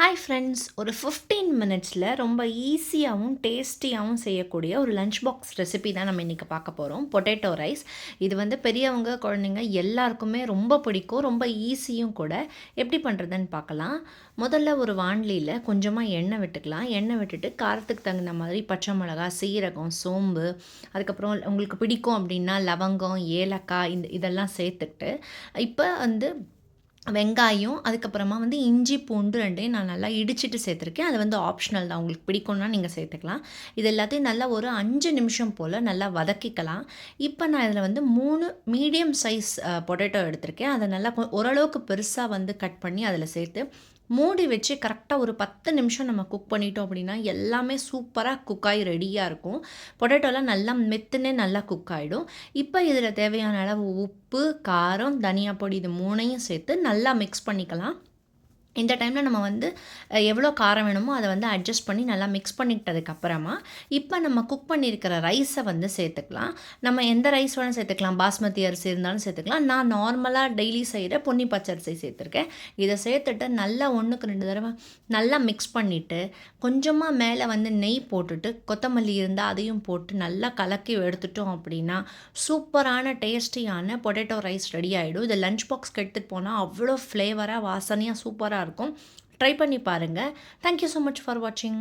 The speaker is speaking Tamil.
ஹாய் ஃப்ரெண்ட்ஸ் ஒரு ஃபிஃப்டீன் மினிட்ஸில் ரொம்ப ஈஸியாகவும் டேஸ்டியாகவும் செய்யக்கூடிய ஒரு லஞ்ச் பாக்ஸ் ரெசிபி தான் நம்ம இன்றைக்கி பார்க்க போகிறோம் பொட்டேட்டோ ரைஸ் இது வந்து பெரியவங்க குழந்தைங்க எல்லாருக்குமே ரொம்ப பிடிக்கும் ரொம்ப ஈஸியும் கூட. எப்படி பண்ணுறதுன்னு பார்க்கலாம். முதல்ல ஒரு வாண்லியில் கொஞ்சமாக எண்ணெய் விட்டுக்கலாம். எண்ணெய் விட்டுட்டு காரத்துக்கு தகுந்த மாதிரி பச்சை மிளகா சீரகம் சோம்பு அதுக்கப்புறம் உங்களுக்கு பிடிக்கும் அப்படின்னா லவங்கம் ஏலக்காய் இந்த இதெல்லாம் சேர்த்துக்கிட்டு இப்போ வந்து வெங்காயம் அதுக்கப்புறமா வந்து இஞ்சி பூண்டு ரெண்டையும் நான் நல்லா இடிச்சிட்டு சேர்த்துருக்கேன். அது வந்து ஆப்ஷனல் தான். உங்களுக்கு பிடிக்கும்னா நீங்கள் சேர்த்துக்கலாம். இது எல்லாத்தையும் நல்லா ஒரு அஞ்சு நிமிஷம் போல் நல்லா வதக்கிக்கலாம். இப்போ நான் இதில் வந்து மூணு மீடியம் சைஸ் பொட்டேட்டோ எடுத்திருக்கேன். அதை நல்லா ஓரளவுக்கு பெருசாக வந்து கட் பண்ணி அதில் சேர்த்து மூடி வச்சு கரெக்டாக ஒரு பத்து நிமிஷம் நம்ம குக் பண்ணிட்டோம் அப்படின்னா எல்லாமே சூப்பராக குக் ஆகி ரெடியாக இருக்கும். பொட்டேட்டோலாம் நல்லா மெத்துனே நல்லா குக் ஆகிடும் இப்போ இதில் தேவையான அளவு உப்பு காரம் தனியா பொடி இது மூணையும் சேர்த்து நல்லா மிக்ஸ் பண்ணிக்கலாம். இந்த டைமில் நம்ம வந்து எவ்வளோ காரம் வேணுமோ அதை வந்து அட்ஜஸ்ட் பண்ணி நல்லா மிக்ஸ் பண்ணிக்கிட்டதுக்கப்புறமா இப்போ நம்ம குக் பண்ணியிருக்கிற ரைஸை வந்து சேர்த்துக்கலாம். நம்ம எந்த ரைஸ் வேணால் சேர்த்துக்கலாம். பாஸ்மதி அரிசி இருந்தாலும் சேர்த்துக்கலாம். நான் நார்மலாக டெய்லி செய்கிற பொன்னி பச்சரிசி சேர்த்துருக்கேன். இதை சேர்த்துட்டு நல்லா ஒன்றுக்கு ரெண்டு தடவை நல்லா மிக்ஸ் பண்ணிவிட்டு கொஞ்சமாக மேலே வந்து நெய் போட்டுட்டு கொத்தமல்லி இருந்தால் அதையும் போட்டு நல்லா கலக்கி எடுத்துட்டோம் அப்படின்னா சூப்பரான டேஸ்டியான பொட்டேட்டோ ரைஸ் ரெடி ஆகிடும் இதை லஞ்ச் பாக்ஸ்க்கு எடுத்துகிட்டு போனால் அவ்வளோ ஃப்ளேவராக வாசனையாக சூப்பராக சூப்பராக இருக்கும். ட்ரை பண்ணி பாருங்கள் தேங்க்யூ ஸோ மச் ஃபார் வாட்சிங்